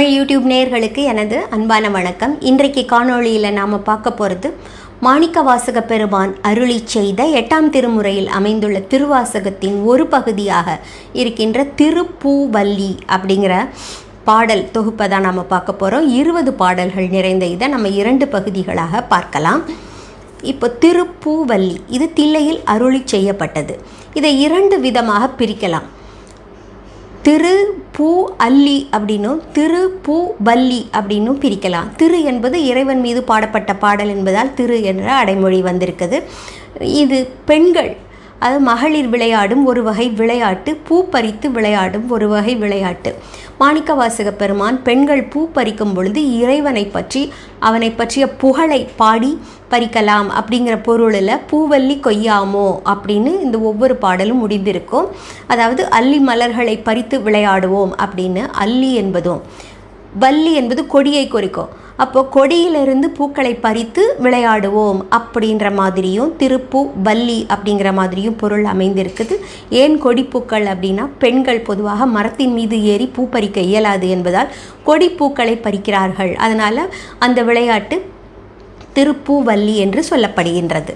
Tamil YouTube நேயர்களுக்கு எனது அன்பான வணக்கம். இன்றைக்கு காணொளியில் நாம் பார்க்க போகிறது மாணிக்க வாசக பெருமான் அருளி செய்த எட்டாம் திருமுறையில் அமைந்துள்ள திருவாசகத்தின் ஒரு பகுதியாக இருக்கின்ற திருப்பூவல்லி அப்படிங்கிற பாடல் தொகுப்பை தான் நம்ம பார்க்க போகிறோம் இருபது பாடல்கள் நிறைந்த இதை நம்ம இரண்டு பகுதிகளாக பார்க்கலாம். இப்போ திருப்பூவல்லி இது தில்லையில் அருளி செய்யப்பட்டது. இதை இரண்டு விதமாக பிரிக்கலாம். திரு பூ அல்லி அப்படின்னும் திரு பூ பல்லி அப்படின்னும் பிரிக்கலாம். திரு என்பது இறைவன் மீது பாடப்பட்ட பாடல் என்பதால் திரு என்ற அடைமொழி வந்திருக்குது. இது பெண்கள் அது மகளிர் விளையாடும் ஒரு வகை விளையாட்டு பூ பறித்து விளையாடும் ஒரு வகை விளையாட்டு. மாணிக்கவாசக பெருமான் பெண்கள் பூ பறிக்கும் பொழுது இறைவனை பற்றி அவனை பற்றிய புகழை பாடி பறிக்கலாம் அப்படிங்கிற பொருளில் பூவல்லி கொய்யாமோ அப்படின்னு இந்த ஒவ்வொரு பாடலும் முடிந்திருக்கும். அதாவது அல்லி மலர்களை பறித்து விளையாடுவோம் அப்படின்னு அல்லி என்பதும். வள்ளி என்பது கொடியை குறிக்கும். அப்போ கொடியிலிருந்து பூக்களை பறித்து விளையாடுவோம் அப்படின்ற மாதிரியும் திருப்பூ வள்ளி அப்படிங்கிற மாதிரியும் பொருள் அமைந்திருக்குது. ஏன் கொடிப்பூக்கள் அப்படின்னா பெண்கள் பொதுவாக மரத்தின் மீது ஏறி பூ பறிக்க இயலாது என்பதால் கொடிப்பூக்களை பறிக்கிறார்கள். அதனால் அந்த விளையாட்டு திருப்பூவல்லி என்று சொல்லப்படுகின்றது.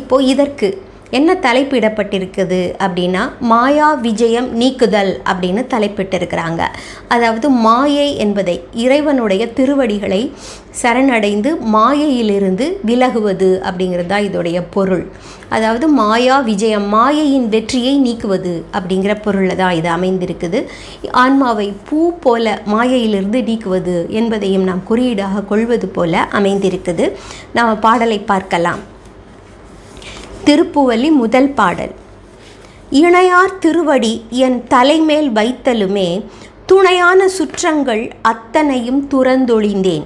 இப்போது இதற்கு என்ன தலைப்பிடப்பட்டிருக்குது அப்படின்னா மாயா விஜயம் நீக்குதல் அப்படின்னு தலைப்பிட்டிருக்கிறாங்க. அதாவது மாயை என்பதை இறைவனுடைய திருவடிகளை சரணடைந்து மாயையிலிருந்து விலகுவது அப்படிங்கிறது தான் இதோடைய பொருள். அதாவது மாயா விஜயம் மாயையின் வெற்றியை நீக்குவது அப்படிங்கிற பொருளில் தான் இது அமைந்திருக்குது. ஆன்மாவை பூ போல மாயையிலிருந்து நீக்குவது என்பதையும் நாம் குறியீடாக கொள்வது போல அமைந்திருக்குது. நாம் பாடலை பார்க்கலாம். திருப்புவலி முதல் பாடல். இணையார் திருவடி என் தலைமேல் வைத்தலுமே துணையான சுற்றங்கள் அத்தனையும் துறந்தொழிந்தேன்.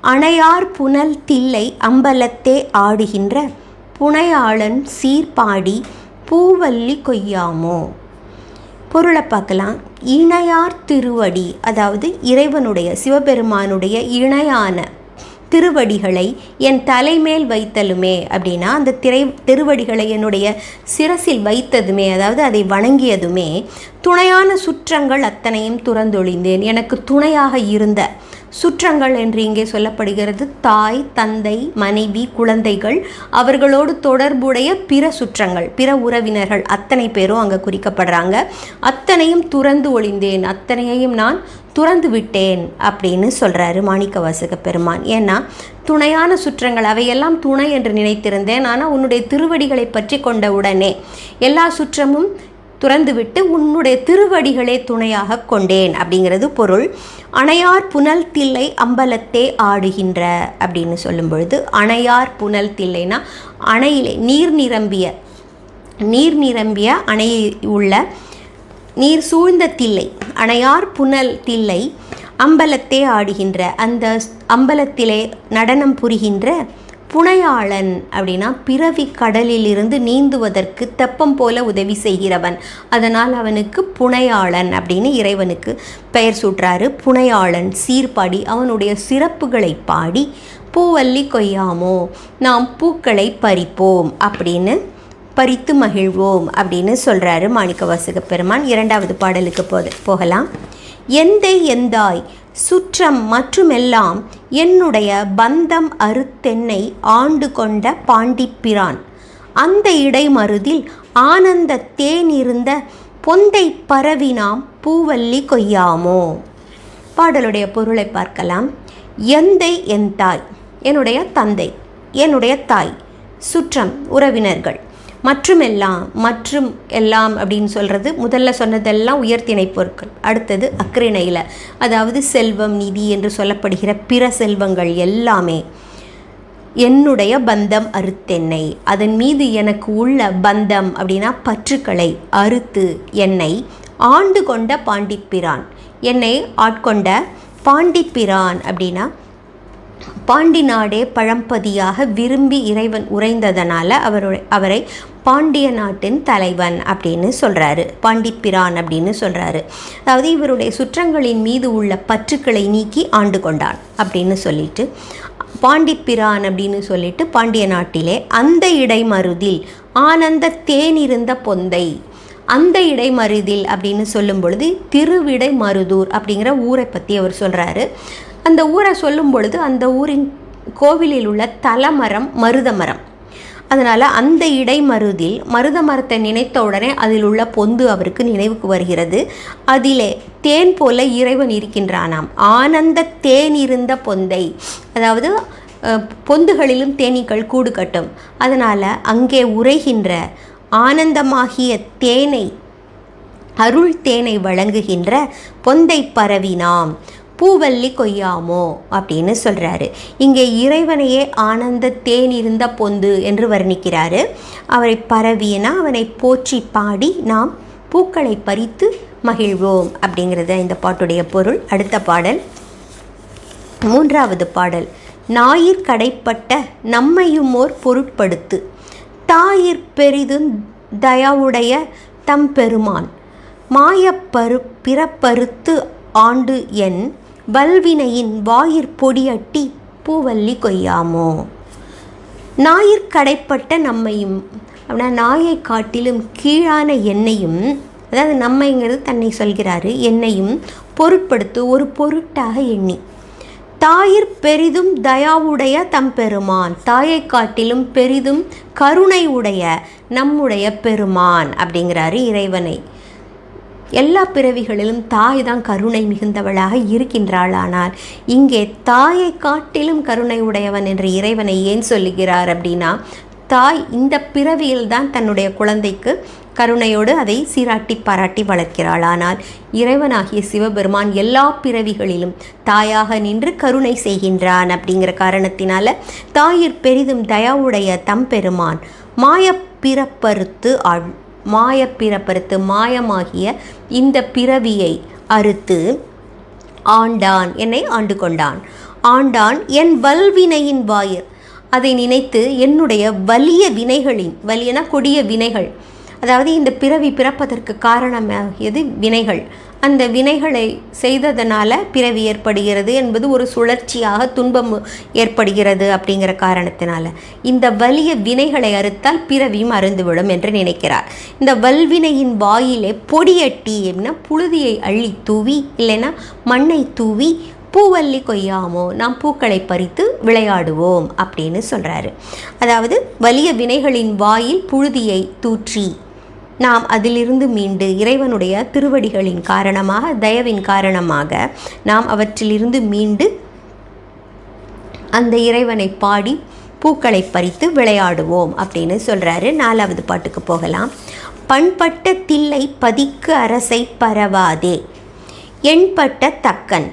அணையார் புனல் தில்லை அம்பலத்தே ஆடுகின்ற புனையாளன் சீர்பாடி பூவல்லி கொய்யாமோ? பொருளை பார்க்கலாம். இணையார் திருவடி அதாவது இறைவனுடைய சிவபெருமானுடைய இணையான திருவடிகளை என் தலைமேல் வைத்தலுமே அப்படின்னா அந்த திரை திருவடிகளை என்னுடைய சிரசில் வைத்ததுமே அதாவது அதை வணங்கியதுமே துணையான சுற்றங்கள் அத்தனையும் துறந்தொழிந்தேன். எனக்கு துணையாக இருந்த சுற்றங்கள் என்று இங்கே சொல்லப்படுகிறது. தாய் தந்தை மனைவி குழந்தைகள் அவர்களோடு தொடர்புடைய பிற சுற்றங்கள் பிற உறவினர்கள் அத்தனை பேரும் அங்கே குறிக்கப்படுறாங்க. அத்தனையும் துறந்து ஒளிந்தேன் அத்தனையையும் நான் துறந்து விட்டேன் அப்படின்னு சொல்கிறாரு மாணிக்க வாசக பெருமான். ஏன்னா துணையான சுற்றங்கள் அவையெல்லாம் துணை என்று நினைத்திருந்தேன். ஆனால் உன்னுடைய திருவடிகளை பற்றி கொண்ட உடனே எல்லா சுற்றமும் துறந்துவிட்டு உன்னுடைய திருவடிகளே துணையாக கொண்டேன் அப்படிங்கிறது பொருள். அணையார் புனல் தில்லை அம்பலத்தே ஆடுகின்ற அப்படின்னு சொல்லும் பொழுது அணையார் புனல் தில்லைனா அணையிலே நீர் நிரம்பிய நீர் நிரம்பிய அணையில் உள்ள நீர் சூழ்ந்த தில்லை அணையார் புனல் தில்லை அம்பலத்தே ஆடுகின்ற அந்த அம்பலத்திலே நடனம் புரிகின்ற புனையாளன் அப்படின்னா பிறவி கடலிலிருந்து நீந்துவதற்கு தெப்பம் போல உதவி செய்கிறவன். அதனால் அவனுக்கு புனையாளன் அப்படின்னு இறைவனுக்கு பெயர் சூட்டுறாரு. புனையாளன் சீர்பாடி அவனுடைய சிறப்புகளை பாடி பூவல்லி கொய்யாமோ நாம் பூக்களை பறிப்போம் அப்படின்னு பறித்து மகிழ்வோம் அப்படின்னு சொல்கிறாரு மாணிக்கவாசக பெருமான். இரண்டாவது பாடலுக்கு போக போகலாம். எந்தை எந்தாய் சுற்றம் மற்றுமெல்லாம் என்னுடைய பந்தம் அறுத்தென்னை ஆண்டு கொண்ட பாண்டிப்பிரான். அந்த இடைமருதில் ஆனந்த தேன் இருந்த பொந்தை பரவினாம் பூவல்லி கொய்யாமோ? பாடலுடைய பொருளை பார்க்கலாம். எந்தை என் தாய்? என்னுடைய தந்தை என்னுடைய தாய். சுற்றம் உறவினர்கள். மற்றும் எல்லாம் மற்றும் எல்லாம் அப்படின்னு சொல்கிறது முதல்ல சொன்னதெல்லாம் உயர்த்திணை பொருட்கள். அடுத்தது அக்ரிணையில் அதாவது செல்வம் நிதி என்று சொல்லப்படுகிற பிற செல்வங்கள் எல்லாமே என்னுடைய பந்தம் அறுத்தென்னை அதன் மீது எனக்கு உள்ள பந்தம் அப்படின்னா பற்றுக்களை அறுத்து என்னை ஆண்டு கொண்ட பாண்டிப்பிரான். என்னை ஆட்கொண்ட பாண்டிப்பிரான் அப்படின்னா பாண்டி நாடே பழம்பதியாக விரும்பி இறைவன் உறைந்ததனால அவருடைய அவரை பாண்டிய நாட்டின் தலைவன் அப்படின்னு சொல்கிறாரு பாண்டிப்பிரான் அப்படின்னு சொல்கிறாரு அதாவது இவருடைய சுற்றங்களின் மீது உள்ள பற்றுக்களை நீக்கி ஆண்டு கொண்டான் அப்படின்னு சொல்லிட்டு பாண்டிப்பிரான் அப்படின்னு சொல்லிட்டு பாண்டிய நாட்டிலே அந்த இடைமருதில் ஆனந்த தேனிருந்த பொந்தை அந்த இடைமருதில் அப்படின்னு சொல்லும் பொழுது திருவிடை மருதூர் அப்படிங்கிற ஊரை பற்றி அவர் சொல்கிறாரு அந்த ஊரை சொல்லும் பொழுது அந்த ஊரின் கோவிலில் உள்ள தலமரம் மருத மரம் அதனால் அந்த இடைமருதில் மருத மரத்தை நினைத்த உடனே அதில் உள்ள பொந்து அவருக்கு நினைவுக்கு வருகிறது. அதிலே தேன் போல இறைவன் இருக்கின்றானாம். ஆனந்த தேன் இருந்த பொந்தை. அதாவது பொந்துகளிலும் தேனீக்கள் கூடு கட்டும். அதனால் அங்கே உரைகின்ற ஆனந்தமாகிய தேனை அருள் தேனை வழங்குகின்ற பொந்தை பரவினாம். பூவல்லி கொய்யாமோ அப்படின்னு சொல்கிறாரு இங்கே இறைவனையே ஆனந்த தேன் இருந்த பொந்து என்று வர்ணிக்கிறாரு. அவரை பரவியனா அவனை போற்றி பாடி நாம் பூக்களை பறித்து மகிழ்வோம் அப்படிங்கிறது இந்த பாட்டுடைய பொருள். அடுத்த பாடல். மூன்றாவது பாடல். ஞாயிற் கடைப்பட்ட நம்மையும் ஓர் பொருட்படுத்து. தாயிற் பெரிதும் தயாவுடைய தம் பெருமான். மாயப்பரு பிறப்பறுத்து ஆண்டு என் வல்வினையின் வாயிற் பொடியட்டி பூவல்லி கொய்யாமோ? நாயிற் கடைப்பட்ட நம்மையும் அப்படின்னா நாயை காட்டிலும் கீழான என்னையும் அதாவது நம்மைங்கிறது தன்னை சொல்கிறாரு என்னையும் பொருட்படுத்து ஒரு பொருட்டாக எண்ணி. தாயிற் பெரிதும் தயாவுடைய தம் பெருமான் தாயை காட்டிலும் பெரிதும் கருணை உடைய நம்முடைய பெருமான் அப்படிங்கிறாரு இறைவனை. எல்லா பிறவிகளிலும் தாய் தான் கருணை மிகுந்தவளாக இருக்கின்றாள் ஆனால் இங்கே தாயை காட்டிலும் கருணை உடையவன் என்ற இறைவனை ஏன் சொல்லுகிறார் அப்படின்னா தாய் இந்த பிறவியில் தான் தன்னுடைய குழந்தைக்கு கருணையோடு அதை சீராட்டி பாராட்டி வளர்க்கிறாள். ஆனால் இறைவனாகிய சிவபெருமான் எல்லா பிறவிகளிலும் தாயாக நின்று கருணை செய்கின்றான் அப்படிங்கிற காரணத்தினால தாயிற் பெரிதும் தயாவுடைய தம்பெருமான் மாயப்பிறப்பறுத்து ஆள் மாயப்பிறப்பறுத்து மாயமாகிய இந்த பிறவியை அறுத்து ஆண்டான் என்னை ஆண்டு கொண்டான். ஆண்டான் என் வல்வினையின் வாயிர் அதை நினைத்து என்னுடைய வலிய வினைகளின் வலியன கொடிய வினைகள் அதாவது இந்த பிறவி பிறப்பதற்கு காரணமாகியது வினைகள். அந்த வினைகளை செய்ததனால பிறவி ஏற்படுகிறது என்பது ஒரு சுழற்சியாக துன்பம் ஏற்படுகிறது அப்படிங்கிற காரணத்தினால. இந்த வலிய வினைகளை அறுத்தால் பிறவியும் அருந்துவிடும் என்று நினைக்கிறார். இந்த வல்வினையின் வாயிலே பொடியட்டி அப்படின்னா புழுதியை அள்ளி தூவி இல்லைன்னா மண்ணை தூவி பூவல்லி கொய்யாமோ நாம் பூக்களை பறித்து விளையாடுவோம் அப்படின்னு சொல்கிறாரு அதாவது வலிய வினைகளின் வாயில் புழுதியை தூற்றி நாம் அதிலிருந்து மீண்டு இறைவனுடைய திருவடிகளின் காரணமாக தயவின் காரணமாக நாம் அவற்றிலிருந்து மீண்டு அந்த இறைவனை பாடி பூக்களை பறித்து விளையாடுவோம் அப்படின்னு சொல்கிறாரு நாலாவது பாட்டுக்கு போகலாம். பண்பட்ட தில்லை பதிக்கு அரசை பரவாதே. எண்பட்ட தக்கன்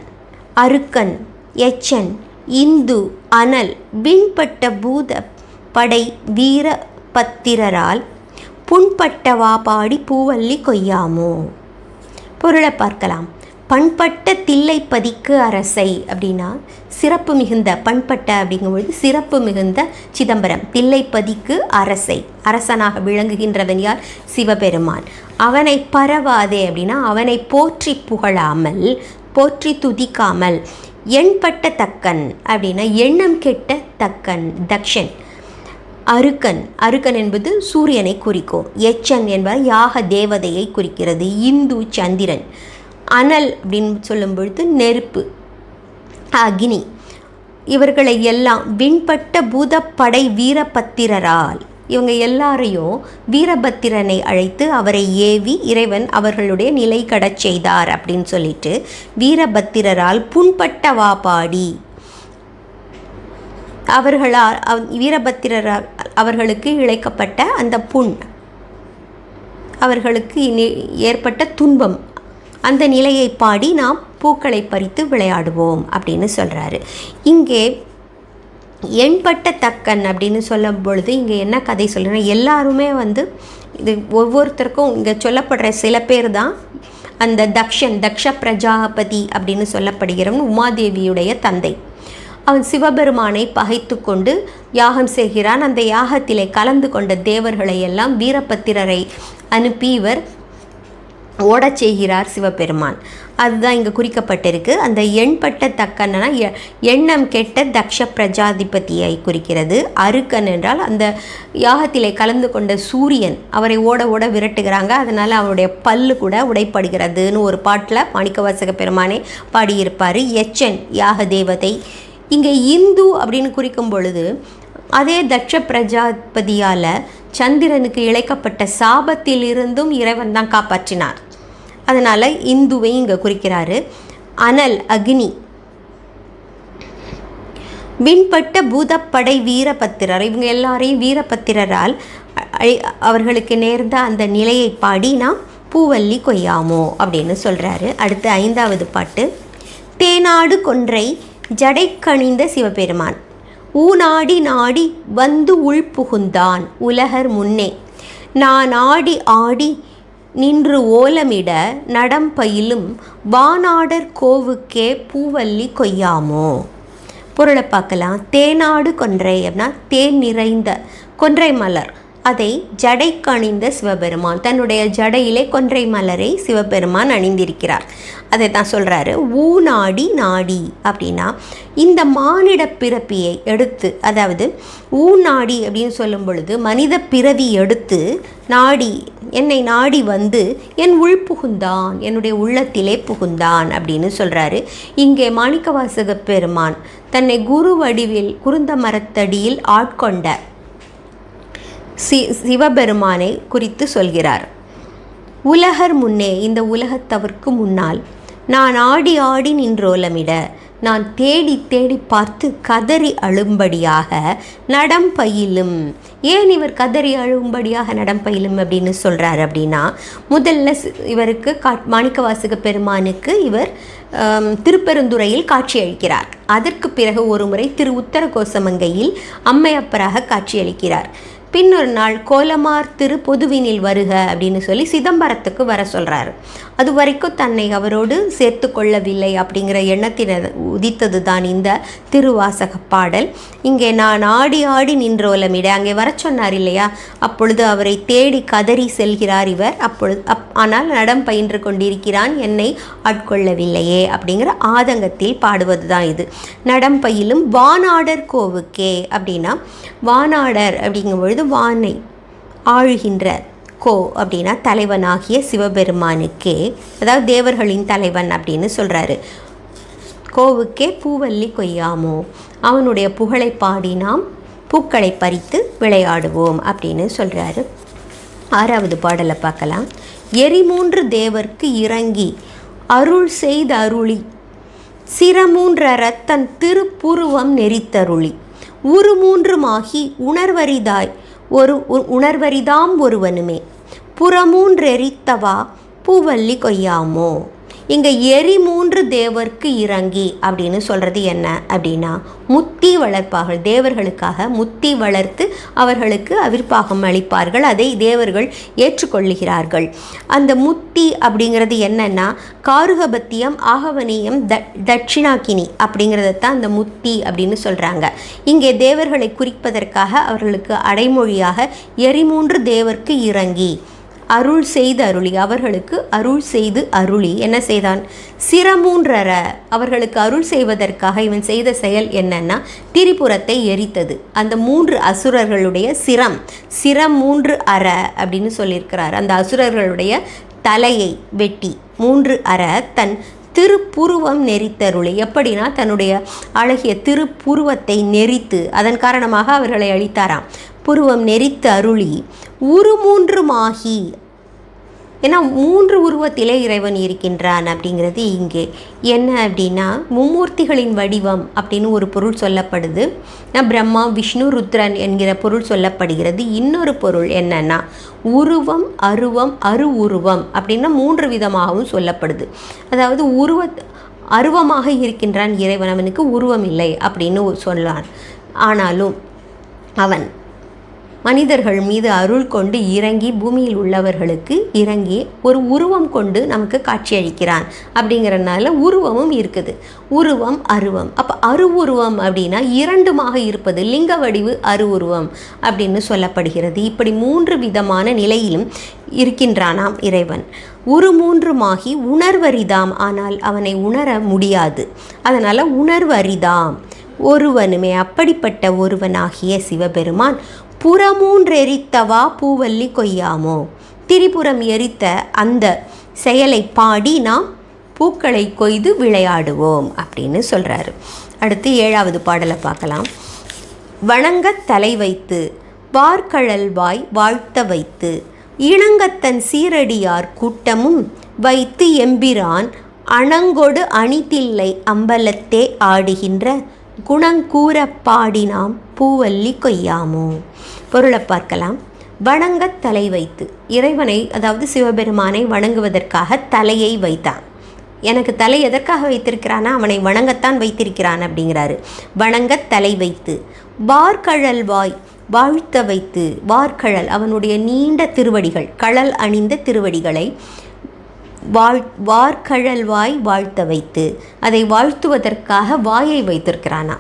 அருக்கன் எச்சன் இந்து அனல் விண்பட்ட பூத படை வீர பத்திரரால் புண்பட்டவா பாடி பூவல்லி கொய்யாமோ? பொருளை பார்க்கலாம். பண்பட்ட தில்லை பதிக்கு அரசை அப்படின்னா சிறப்பு மிகுந்த பண்பட்ட அப்படிங்கும்பொழுது சிறப்பு மிகுந்த சிதம்பரம். தில்லைப்பதிக்கு அரசை. அரசனாக விளங்குகின்றவன் யார்? சிவபெருமான். அவனை பரவாதே அப்படின்னா அவனை போற்றி புகழாமல் போற்றி துதிக்காமல் எண்பட்ட தக்கன் அப்படின்னா எண்ணம் கெட்ட தக்கன் தக்ஷன். அருக்கன். அருக்கன் என்பது சூரியனை குறிக்கும். எச்சன் என்பது யாக தேவதையை குறிக்கிறது. இந்து சந்திரன். அனல் அப்படின்னு சொல்லும் பொழுது நெருப்பு. அக்னி. இவர்களை எல்லாம் விண்பட்ட பூதப்படை வீரபத்திரரால். இவங்க எல்லாரையும் வீரபத்திரனை அழைத்து அவரை ஏவி இறைவன் அவர்களுடைய நிலை கடச் செய்தார் அப்படின்னு சொல்லிட்டு வீரபத்திரரால் புண்பட்ட பாடி அவர்களால் வீரபத்திரர் அவர்களுக்கு இழைக்கப்பட்ட அந்த புண். அவர்களுக்கு ஏற்பட்ட துன்பம். அந்த நிலையை பாடி நாம் பூக்களை பறித்து விளையாடுவோம் அப்படின்னு சொல்கிறாரு இங்கே எண்பட்ட தக்கன் அப்படின்னு சொல்லும் பொழுது இங்கே என்ன கதை சொல்கிறேன்னா எல்லாருமே வந்து இது ஒவ்வொருத்தருக்கும் இங்கே சொல்லப்படுற சில பேர் தான் அந்த தக்ஷன் தக்ஷ பிரஜாபதி அப்படின்னு சொல்லப்படுகிறவன் உமாதேவியுடைய தந்தை. அவன் சிவபெருமானை பகைத்து கொண்டு யாகம் செய்கிறான். அந்த யாகத்திலே கலந்து கொண்ட தேவர்களை எல்லாம் வீரபத்திரரை அனுப்பி இவர் ஓடச் செய்கிறார் சிவபெருமான். அதுதான் இங்கே குறிக்கப்பட்டிருக்கு. அந்த எண்பட்ட தக்கன்னா எ- எண்ணம் கெட்ட தக்ஷ பிரஜாதிபதியை குறிக்கிறது. அருக்கன் என்றால் அந்த யாகத்திலே கலந்து கொண்ட சூரியன் அவரை ஓட ஓட விரட்டுகிறாங்க. அதனால் அவருடைய பல்லு கூட உடைப்படுகிறதுன்னு ஒரு பாட்டில் மாணிக்கவாசக பெருமானே பாடியிருப்பார். எச்சன் யாக தேவதை இங்கே இந்து அப்படின்னு குறிக்கும் பொழுது அதே தட்ச பிரஜாபதியால் சந்திரனுக்கு இழைக்கப்பட்ட சாபத்திலிருந்தும் இறைவன் தான் காப்பாற்றினார். அதனால் இந்துவை இங்கே குறிக்கிறாரு. அனல் அக்னி. விண்பட்ட பூதப்படை வீரபத்திரர். இவங்க எல்லாரையும் வீரபத்திரரால் அவர்களுக்கு நேர்ந்த அந்த நிலையை பாடி நாம் பூவல்லி கொய்யாமோ அப்படின்னு சொல்கிறாரு அடுத்து ஐந்தாவது பாட்டு. தேனாடு கொன்றை ஜடை கணிந்த சிவபெருமான். ஊனாடி நாடி வந்து உள்புகுந்தான் உலகர் முன்னே. நான் ஆடி ஆடி நின்று ஓலமிட நடம் பயிலும் வானாடர் கோவுக்கே பூவல்லி கொய்யாமோ? பொருளை பார்க்கலாம். தேனாடு கொன்றை அப்படின்னா தேன் நிறைந்த கொன்றை மலர். அதை ஜடைக்கு அணிந்த சிவபெருமான். தன்னுடைய ஜடையிலே கொன்றை மலரை சிவபெருமான் அணிந்திருக்கிறார். அதை தான் சொல்கிறாரு ஊ நாடி நாடி அப்படின்னா இந்த மானிட பிறப்பியை எடுத்து அதாவது ஊ நாடி அப்படின்னு சொல்லும் பொழுது மனித பிறவி எடுத்து நாடி என்னை நாடி வந்து என் உள் புகுந்தான் என்னுடைய உள்ளத்திலே புகுந்தான் அப்படின்னு சொல்கிறாரு இங்கே மாணிக்கவாசக பெருமான் தன்னை குரு வடிவில் குருந்த மரத்தடியில் ஆட்கொண்ட சி சிவபெருமானை குறித்து சொல்கிறார். உலகர் முன்னே இந்த உலகத்தவர்க்கு முன்னால் நான் ஆடி ஆடி நின்றோலமிட நான் தேடி தேடி பார்த்து கதறி அழும்படியாக நடம் பயிலும். ஏன் இவர் கதறி அழும்படியாக நடம் பயிலும் அப்படின்னு சொல்கிறார் அப்படின்னா முதல்ல இவருக்கு கா மாணிக்கவாசக பெருமானுக்கு இவர் திருப்பெருந்துறையில் காட்சியளிக்கிறார் அதற்கு பிறகு ஒரு முறை திரு உத்தர கோசமங்கையில் அம்மையப்பராக காட்சியளிக்கிறார் பின்னொரு நாள் கோலமார் திரு பொதுவினில் வருக அப்படின்னு சொல்லி சிதம்பரத்துக்கு வர சொல்கிறாரு அது வரைக்கும் தன்னை அவரோடு சேர்த்து கொள்ளவில்லை அப்படிங்கிற எண்ணத்தினர் உதித்தது தான் இந்த திருவாசக பாடல். இங்கே நான் ஆடி ஆடி நின்றோலமிட அங்கே வர சொன்னார் இல்லையா? அப்பொழுது அவரை தேடி கதறி செல்கிறார் இவர். அப்பொழுது அப் ஆனால் நடம் பயின்று கொண்டிருக்கிறான் என்னை ஆட்கொள்ளவில்லையே அப்படிங்கிற ஆதங்கத்தில் பாடுவது தான் இது. நடம் பயிலும் வானாடர் கோவுக்கே அப்படின்னா வானாடர் அப்படிங்கும் பொழுது வானை ஆழுகின்ற கோ அப்படின்னா தலைவனாகிய சிவபெருமானுக்கே அதாவது தேவர்களின் தலைவன் அப்படின்னு சொல்கிறாரு கோவுக்கே பூவல்லி கொய்யாமோ அவனுடைய புகழை பாடி நாம் பூக்களை பறித்து விளையாடுவோம் அப்படின்னு சொல்கிறாரு ஆறாவது பாடலை பார்க்கலாம். எரிமூன்று தேவர்க்கு இறங்கி அருள் செய்த அருளி சிரமூன்றர திருப்புருவம் நெறித்தருளி உருமூன்றுமாகி உணர்வரிதாய் ஒரு உ- உணர்வரிதாம் ஒருவனுமே. புறமூன்றெரித்தவா பூவல்லி கொய்யாமோ? இங்கே எரி மூன்று தேவர்க்கு இறங்கி அப்படின்னு சொல்கிறது என்ன அப்படின்னா முத்தி வளர்ப்பார்கள். தேவர்களுக்காக முத்தி வளர்த்து அவர்களுக்கு அவிர்ப்பாகம் அளிப்பார்கள். அதை தேவர்கள் ஏற்றுக்கொள்ளுகிறார்கள். அந்த முத்தி அப்படிங்கிறது என்னென்னா காருகபத்தியம் ஆகவனியம் த தட்சிணாக்கினி அப்படிங்கிறத தான் அந்த முத்தி அப்படின்னு சொல்கிறாங்க இங்கே தேவர்களை குறிப்பதற்காக அவர்களுக்கு அடைமொழியாக எரிமூன்று தேவர்க்கு இறங்கி அருள் செய்து அருளி அவர்களுக்கு அருள் செய்து அருளி. என்ன செய்தான்? சிரமூன்றர அவர்களுக்கு அருள் செய்வதற்காக இவன் செய்த செயல் என்னன்னா திரிபுரத்தை எரித்தது. அந்த மூன்று அசுரர்களுடைய சிரம் சிரம் மூன்று அற அப்படின்னு சொல்லியிருக்கிறார். அந்த அசுரர்களுடைய தலையை வெட்டி மூன்று அற தன் திருப்புருவம் நெறித்தருளி. எப்படின்னா தன்னுடைய அழகிய திருப்புருவத்தை நெறித்து அதன் காரணமாக அவர்களை அழித்தாராம். புருவம் நெறித்து அருளி உருமூன்றுமாகி ஏன்னா மூன்று உருவத்திலே இறைவன் இருக்கின்றான் அப்படிங்கிறது இங்கே. என்ன அப்படின்னா மும்மூர்த்திகளின் வடிவம் அப்படின்னு ஒரு பொருள் சொல்லப்படுது. பிரம்மா விஷ்ணு ருத்ரன் என்கிற பொருள் சொல்லப்படுகிறது. இன்னொரு பொருள் என்னன்னா உருவம் அருவம் அரு உருவம் அப்படின்னா மூன்று விதமாகவும் சொல்லப்படுது. அதாவது உருவ அருவமாக இருக்கின்றான் இறைவன். அவனுக்கு உருவம் இல்லை அப்படின்னு சொல்லான் ஆனாலும் அவன் மனிதர்கள் மீது அருள் கொண்டு இறங்கி பூமியில் உள்ளவர்களுக்கு இறங்கி ஒரு உருவம் கொண்டு நமக்கு காட்சியளிக்கிறான். அப்படிங்கிறனால உருவமும் இருக்குது. உருவம் அருவம். அப்போ அருவுருவம் அப்படின்னா இரண்டுமாக இருப்பது லிங்க வடிவு அருவுருவம் அப்படின்னு சொல்லப்படுகிறது. இப்படி மூன்று விதமான நிலையிலும் இருக்கின்றானாம் இறைவன். ஒரு மூன்றுமாகி உணர்வரிதாம். ஆனால் அவனை உணர முடியாது. அதனால் உணர்வரிதாம். ஒருவனுமே அப்படிப்பட்ட ஒருவனாகிய சிவபெருமான் புறமூன்றெரித்தவா பூவல்லி கொய்யாமோ? திரிபுரம் எரித்த அந்த செயலை பாடி நாம் பூக்களை கொய்து விளையாடுவோம் அப்படின்னு சொல்கிறாரு அடுத்து ஏழாவது பாடலை பார்க்கலாம். வணங்கத் தலை வைத்து வார்கழல் வாய் வாழ்த்த வைத்து இணங்கத்தன் சீரடியார் கூட்டமும் வைத்து எம்பிரான் அணங்கொடு அணிதில்லை அம்பலத்தே ஆடுகின்ற குணங்கூற பாடினாம் பூவல்லி கொய்யாமோ? பொருளை பார்க்கலாம். வணங்கத் தலை வைத்து. இறைவனை அதாவது சிவபெருமானை வணங்குவதற்காக தலையை வைத்தான். எனக்கு தலை எதற்காக வைத்திருக்கிறானா? அவனை வணங்கத்தான் வைத்திருக்கிறான் அப்படிங்கிறாரு. வணங்கத் தலை வைத்து. வார்கழல் வாய் வாழ்த்த வைத்து. வார்கழல் அவனுடைய நீண்ட திருவடிகள் கழல் அணிந்த திருவடிகளை வாழ் வார்கழல் வாய் வாழ்த்த வைத்து அதை வாழ்த்துவதற்காக வாயை வைத்திருக்கிறானா?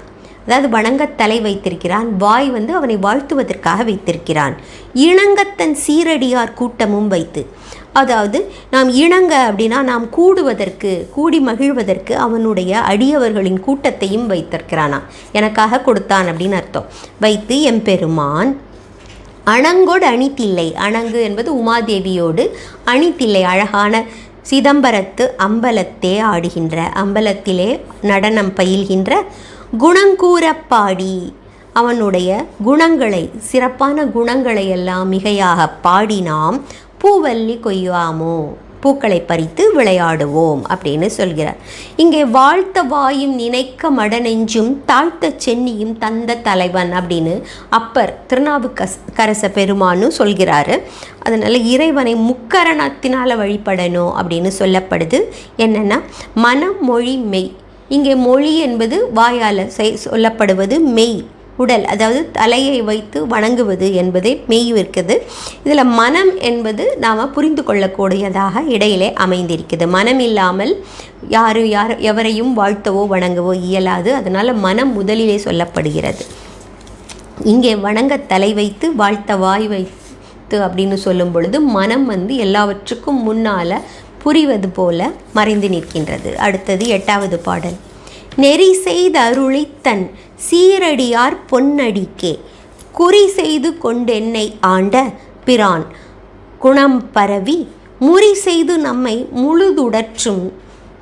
அதாவது வணங்கத்தலை வைத்திருக்கிறான். வாய் வந்து அவனை வாழ்த்துவதற்காக வைத்திருக்கிறான். இணங்கத்தன் சீரடியார் கூட்டமும் வைத்து அதாவது நாம் இணங்க அப்படின்னா நாம் கூடுவதற்கு கூடி மகிழ்வதற்கு அவனுடைய அடியவர்களின் கூட்டத்தையும் வைத்திருக்கிறானா? எனக்காக கொடுத்தான் அப்படின்னு அர்த்தம். வைத்து எம்பெருமான் அணங்கோடு அணித்தில்லை. அணங்கு என்பது உமாதேவியோடு அணித்தில்லை. அழகான சிதம்பரத்து அம்பலத்தே ஆடுகின்ற அம்பலத்திலே நடனம் பயில்கின்ற குணங்கூறப்பாடி. அவனுடைய குணங்களை சிறப்பான குணங்களை எல்லாம் மிகையாக பாடி நாம் பூவல்லி கொய்யாமோ பூக்களை பறித்து விளையாடுவோம் அப்படின்னு சொல்கிறார். இங்கே வாழ்த்த வாயும் நினைக்க மடநெஞ்சும் தாழ்த்த சென்னியும் தந்த தலைவன் அப்படின்னு அப்பர் திருநாவுக்கஸ் கரச பெருமான்னு சொல்கிறாரு. அதனால் இறைவனை முக்கரணத்தினால் வழிபடணும் அப்படின்னு சொல்லப்படுது. என்னென்னா மனம் மொழி மெய் இங்கே மொழி என்பது வாயால் செய் சொல்லப்படுவது மெய் உடல் அதாவது தலையை வைத்து வணங்குவது என்பதே மெய் இருக்குது. இதில் மனம் என்பது நாம் புரிந்து கொள்ளக்கூடியதாக இடையிலே அமைந்திருக்குது. மனம் இல்லாமல் யாரு யார் எவரையும் வாழ்த்தவோ வணங்கவோ இயலாது. அதனால் மனம் முதலிலே சொல்லப்படுகிறது. இங்கே வணங்க தலை வைத்து வாழ்த்த வாய் வைத்து அப்படின்னு சொல்லும் பொழுது மனம் வந்து எல்லாவற்றுக்கும் முன்னால் புரிவது போல மறைந்து நிற்கின்றது. அடுத்தது எட்டாவது பாடல். நெறி செய்த அருளித்தன் சீரடியார் பொன்னடிக்கே. குறி செய்து கொண்டென்னை ஆண்ட பிரான். குணம் பரவி முறி செய்து நம்மை முழுதுடற்றும்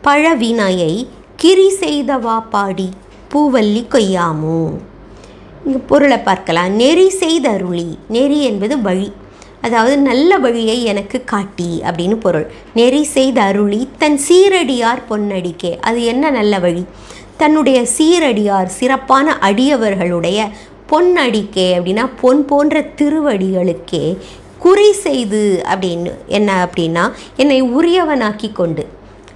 பழவினையை கிரி செய்தவா பாடி பூவல்லி கொய்யாமோ. இங்கே பொருளை பார்க்கலாம். நெறி செய்த அருளி. நெறி என்பது வழி. அதாவது நல்ல வழியை எனக்கு காட்டி அப்படின்னு பொருள். நெறி செய்த அருளி தன் சீரடியார் பொன்னடிக்கே. அது என்ன நல்ல வழி? தன்னுடைய சீரடியார் சிறப்பான அடியவர்களுடைய பொன்னடிக்கே அப்படின்னா பொன் போன்ற திருவடிகளுக்கே குறி செய்து அப்படின்னு என்ன அப்படின்னா என்னை உரியவனாக்கி கொண்டு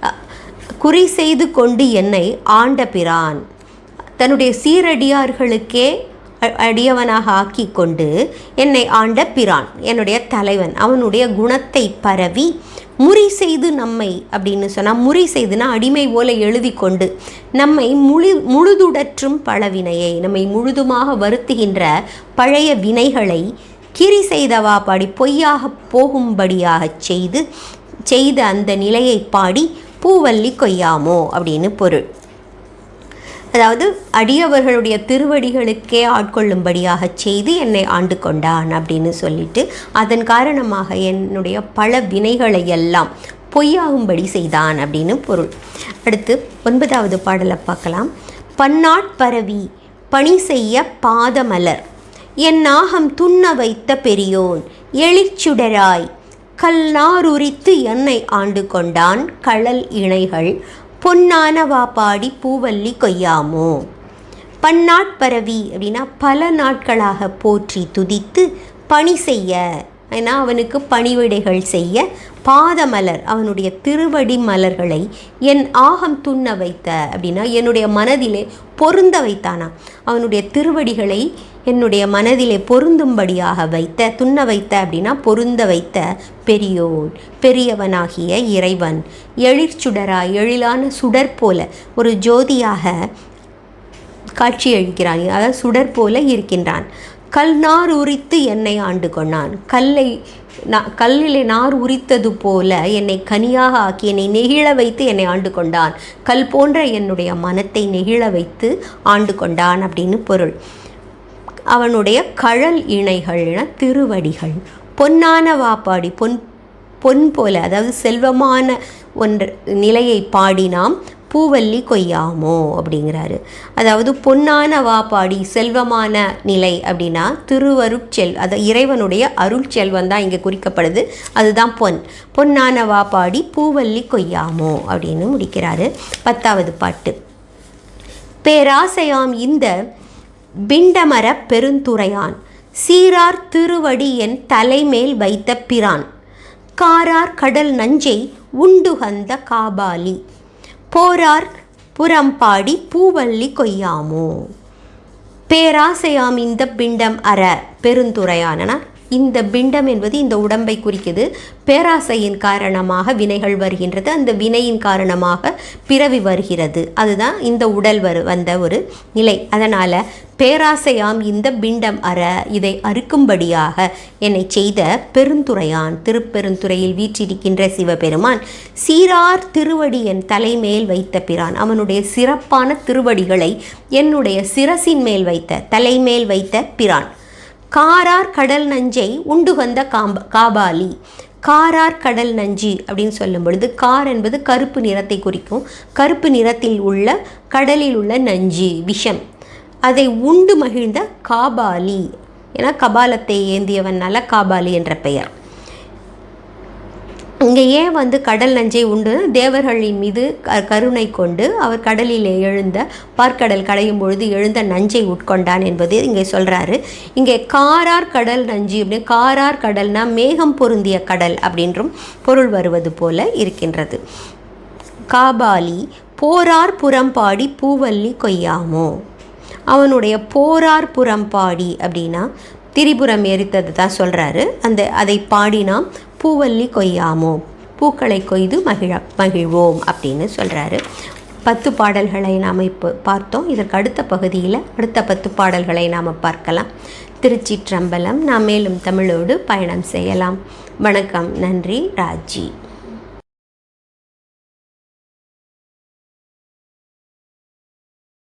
குறை குறி செய்து கொண்டு என்னை ஆண்ட பிரான். தன்னுடைய சீரடியார்களுக்கே அடியவனாக ஆக்கி கொண்டு என்னை ஆண்ட பிரான் என்னுடைய தலைவன் அவனுடைய குணத்தை பரவி முறி செய்து நம்மை அப்படின்னு சொன்னால் முறி செய்துனா அடிமை போல எழுதி கொண்டு நம்மை முழு முழுதுடற்றும் பழவினையை நம்மை முழுதுமாக வருத்துகின்ற பழைய வினைகளை கிரி செய்தவா பாடி பொய்யாக போகும்படியாகச் செய்து செய்த அந்த நிலையை பாடி பூவல்லி கொய்யாமோ அப்படின்னு பொருள். அதாவது அடியவர்களுடைய திருவடிகளுக்கே ஆட்கொள்ளும்படியாக செய்து என்னை ஆண்டு கொண்டான் அப்படின்னு சொல்லிட்டு அதன் காரணமாக என்னுடைய பல வினைகளை எல்லாம் பொய்யாகும்படி செய்தான் அப்படின்னு பொருள். அடுத்து ஒன்பதாவது பாடலை பார்க்கலாம். பன்னாட்பரவி பணி செய்ய பாதமலர் என் நாகம் துண்ண வைத்த பெரியோன் எழிச்சுடராய் கல்லாருரித்து என்னை ஆண்டு கொண்டான் கழல் இணைகள் பொன்னானவா பாடி பூவல்லி கொய்யாமோ? பன்னாட்பரவி அப்படின்னா பல நாட்களாக போற்றி துதித்து பணி செய்ய. ஏன்னா அவனுக்கு பணிவிடைகள் செய்ய. பாதமலர் அவனுடைய திருவடி மலர்களை என் ஆகம் துண்ண வைத்த அப்படின்னா என்னுடைய மனதிலே பொருந்த வைத்தானா? அவனுடைய திருவடிகளை என்னுடைய மனதிலே பொருந்தும்படியாக வைத்த துண்ண வைத்த அப்படின்னா பொருந்த வைத்த பெரியோன் பெரியவனாகிய இறைவன். எழிற்சுடரா எழிலான சுடர் போல ஒரு ஜோதியாக காட்சி அளிக்கிறான். அதாவது சுடர் போல இருக்கின்றான். கல் நார் உரித்து என்னை ஆண்டு கொண்டான். கல்லை கல்லிலே நார் உரித்தது போல என்னை கனியாக ஆக்கி என்னை நெகிழ வைத்து என்னை ஆண்டு கொண்டான். கல் போன்ற என்னுடைய மனத்தை நெகிழ வைத்து ஆண்டு கொண்டான் அப்படின்னு பொருள். அவனுடைய கழல் இணைகள்னா திருவடிகள். பொன்னான வாப்பாடி பொன் பொன் போல அதாவது செல்வமான ஒன்று நிலையை பாடி நாம் பூவல்லி கொய்யாமோ அப்படிங்கிறாரு. அதாவது பொன்னான வாப்பாடி செல்வமான நிலை அப்படின்னா திருவருட்செல் அது இறைவனுடைய அருட்செல்வம் தான் இங்கே குறிக்கப்படுது. அதுதான் பொன். பொன்னான வாப்பாடி பூவல்லி கொய்யாமோ அப்படின்னு முடிக்கிறாரு. பத்தாவது பாட்டு. பேராசையாம் இந்த பிண்டமர பெருந்துரையான். சீரார் திருவடி என் தலைமேல் வைத்த பிரான். காரார் கடல் நஞ்சை உண்டுகந்த காபாலி. போரார் புறம்பாடி பூவல்லி கொய்யாமோ. பேராசையாம் இந்த பிண்டம் அற பெருந்துரையானனா. இந்த பிண்டம் என்பது இந்த உடம்பை குறிக்குது. பேராசையின் காரணமாக வினைகள் வருகின்றது. அந்த வினையின் காரணமாக பிறவி வருகிறது. அதுதான் இந்த உடல் வரு வந்த ஒரு நிலை. அதனால் பேராசையாம் இந்த பிண்டம் அற இதை அறுக்கும்படியாக என்னை செய்த பெருந்துறையான் திருப்பெருந்துறையில் வீற்றிருக்கின்ற சிவபெருமான் சீரார் திருவடி என் தலைமேல் வைத்த பிரான். அவனுடைய சிறப்பான திருவடிகளை என்னுடைய சிரசின் மேல் வைத்த தலைமேல் வைத்த பிரான். காரார் கடல் நஞ்சை உண்டு வந்த காம்ப காபாலி. காரார் கடல் நஞ்சு அப்படின்னு சொல்லும் பொழுது கார் என்பது கருப்பு நிறத்தை குறிக்கும். கருப்பு நிறத்தில் உள்ள கடலில் உள்ள நஞ்சு விஷம். அதை உண்டு மகிழ்ந்த காபாலி. ஏன்னா கபாலத்தை ஏந்தியவனால காபாலி என்ற பெயர். இங்கே ஏன் வந்து கடல் நஞ்சை உண்டு? தேவர்களின் மீது க கருணை கொண்டு அவர் கடலிலே எழுந்த பார்க்கடல் கடையும் பொழுது எழுந்த நஞ்சை உட்கொண்டான் என்பது இங்கே சொல்கிறாரு இங்கே காரார் கடல் நஞ்சு அப்படின்னு காரார் கடல்னா மேகம் பொருந்திய கடல் அப்படின்றும் பொருள் வருவது போல இருக்கின்றது. காபாலி போரார் புறம்பாடி பூவல்லி கொய்யாமோ? அவனுடைய போரார் புறம்பாடி அப்படின்னா திரிபுரம் எரித்தது தான் சொல்கிறாரு அந்த அதை பாடினா பூவல்லி கொய்யாமோ? பூக்களை கொய்து மகிழ மகிழ்வோம் அப்படின்னு சொல்கிறாரு பத்து பாடல்களை நாம் இப்போ பார்த்தோம். இதற்கு அடுத்த பகுதியில் அடுத்த பத்து பாடல்களை நாம் பார்க்கலாம். திருச்சிற்றம்பலம் நாம் மேலும் தமிழோடு பயணம் செய்யலாம். வணக்கம் நன்றி ராஜி.